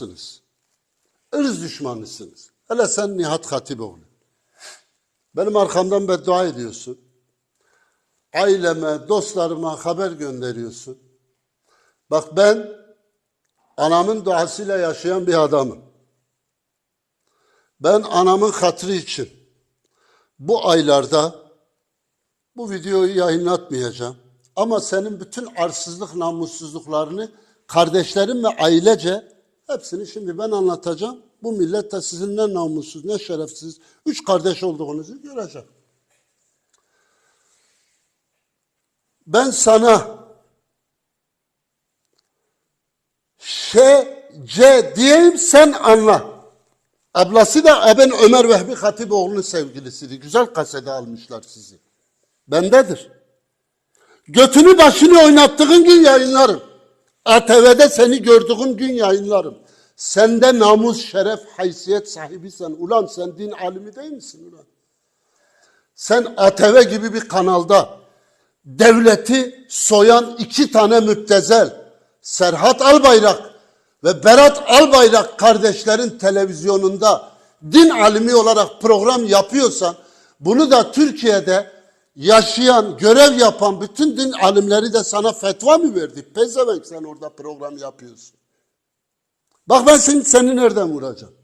düşmanısınız. Irz düşmanısınız. Hele sen Nihat Hatipoğlu. Benim arkamdan beddua ediyorsun. Aileme, dostlarıma haber gönderiyorsun. Bak ben anamın duasıyla yaşayan bir adamım. Ben anamın hatırı için bu aylarda bu videoyu yayınlatmayacağım. Ama senin bütün arsızlık, namussuzluklarını kardeşlerim ve ailece hepsini şimdi ben anlatacağım. Bu millet de sizin ne namussuz ne şerefsiz üç kardeş olduğunuzu görecek. Ben sana Ş, C diyeyim sen anla. Ablası da Eben Ömer Vehbi Hatipoğlu'nun sevgilisiydi. Güzel kasede almışlar sizi. Bendedir. Götünü başını oynattığın gün yayınlarım. ATV'de seni gördüğüm gün yayınlarım. Sende namus, şeref, haysiyet sahibisen. Ulan sen din alimi değil misin ulan? Sen ATV gibi bir kanalda devleti soyan iki tane müptezel, Serhat Albayrak ve Berat Albayrak kardeşlerin televizyonunda din alimi olarak program yapıyorsan, bunu da Türkiye'de yaşayan, görev yapan bütün din alimleri de sana fetva mı verdi? Pezevenk sen orada program yapıyorsun. Bak ben seni, seni nereden vuracağım?